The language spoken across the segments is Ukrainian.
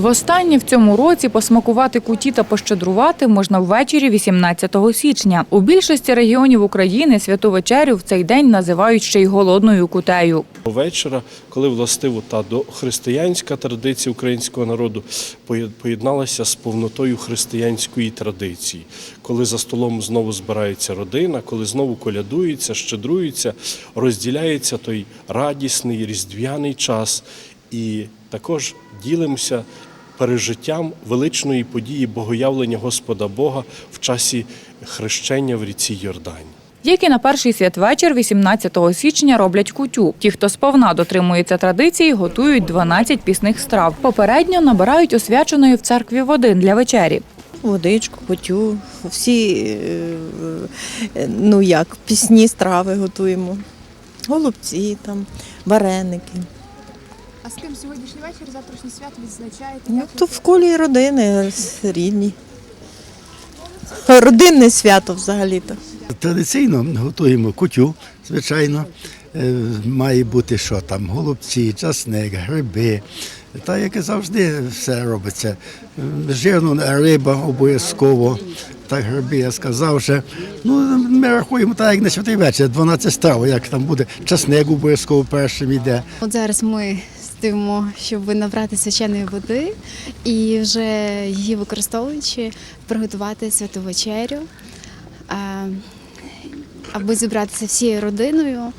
Востаннє в цьому році посмакувати куті та пощедрувати можна ввечері 18 січня. У більшості регіонів України святу вечерю в цей день називають ще й голодною кутею. Вечора, коли властиво та дохристиянська традиція українського народу поє- поєдналася з повнотою християнської традиції, коли за столом знову збирається родина, коли знову колядується, щедрується, розділяється той радісний різдвяний час і також ділимося пережиттям величної події богоявлення Господа Бога в часі хрещення в ріці Йордані. Як і на перший святвечір 18 січня роблять кутю. Ті, хто сповна дотримується традиції, готують 12 пісних страв. Попередньо набирають освяченої в церкві води для вечері. Водичку, потю, всі е, е, ну як, пісні страви готуємо. Голубці, там, вареники. А з ким сьогоднішній вечір, завтрашнє свято відзначаєте? Ну, Як то в колі родини рідні. Родинне свято взагалі-то. Традиційно готуємо кутю, звичайно. Е, Має бути що там, голубці, часник, гриби. Та як і завжди все робиться. Е, Жирна риба обов'язково. Так, гриби, я сказав вже. Ну, ми рахуємо так, як на святий вечір, 12 страв, як там буде. Часник обов'язково першим йде. От зараз ми стоїмо, щоб набрати свяченої води і вже її використовуючи, приготувати святу вечерю, аби зібратися всією родиною,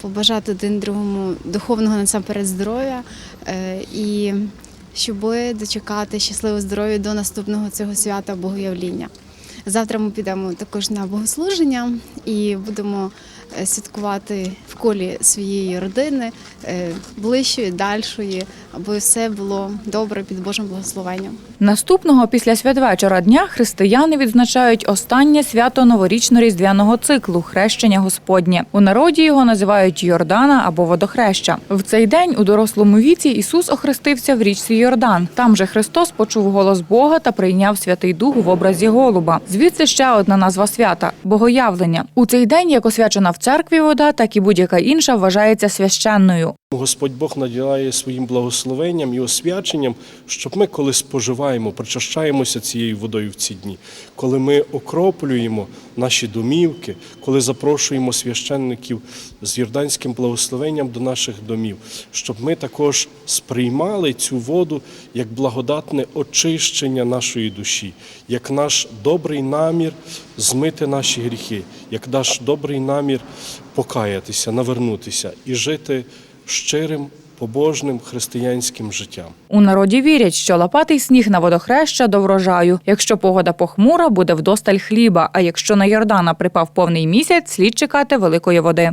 побажати один другому духовного насамперед здоров'я е, і щоб дочекати щасливого здоров'я до наступного цього свята Богоявління. Завтра ми підемо також на богослуження і будемо святкувати в колі своєї родини, е, ближчої, дальшої, аби все було добре під Божим благословенням. Наступного після святвечора дня християни відзначають останнє свято новорічно-різдвяного циклу хрещення Господнє. У народі його називають Йордана або водохреща. В цей день у дорослому віці Ісус охрестився в річці Йордан. Там же Христос почув голос Бога та прийняв Святий Дух в образі голуба. Звідси ще одна назва свята богоявлення. У цей день, як освячена в церкві вода, так і будь-яка інша вважається священною. Господь Бог наділяє своїм благословенням і освяченням, щоб ми, коли споживаємо, причащаємося цією водою в ці дні, коли ми окроплюємо наші домівки, коли запрошуємо священників з йорданським благословенням до наших домів, щоб ми також сприймали цю воду як благодатне очищення нашої душі, як наш добрий намір змити наші гріхи, як наш добрий намір покаятися, навернутися і жити щирим, побожним християнським життям. У народі вірять, що лопатий сніг на водохреща до врожаю. Якщо погода похмура, буде вдосталь хліба. А якщо на Йордана припав повний місяць, слід чекати великої води.